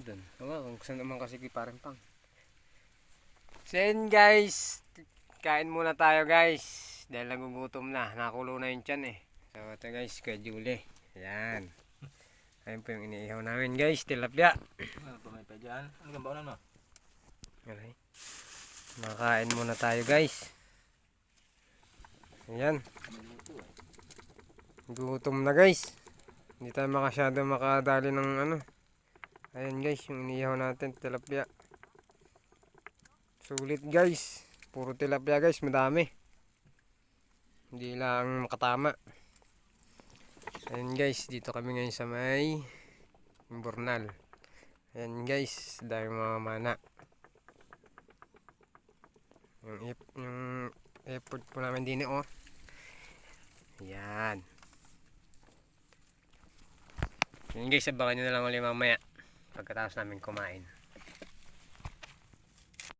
Doon. Tama, kung saan naman kasi kay parang pang. So yun guys, kain muna tayo guys. Dahil nagugutom na, nakulo na yung tiyan eh. So ito guys, kay Julie. Ayan. Ayun po yung iniihaw namin guys, tilapia. Ano pa may pa dyan? Ano kang baunan mo? Okay. Makain muna tayo guys. Ayan. Gutom na guys. Hindi tayo makasyado makadali ng ano. Ayan guys, yung inihaw natin, tilapia. Sulit guys. Puro tilapia guys, madami. Hindi lang makatama. Ayan guys, dito kami ngayon sa may Burnal. Ayan guys, dahil mga mana. Yung, ip- yung effort po namin din oh. Ayan. Yun guys, abangan nyo na lang ulit mamaya pagkatapos namin kumain.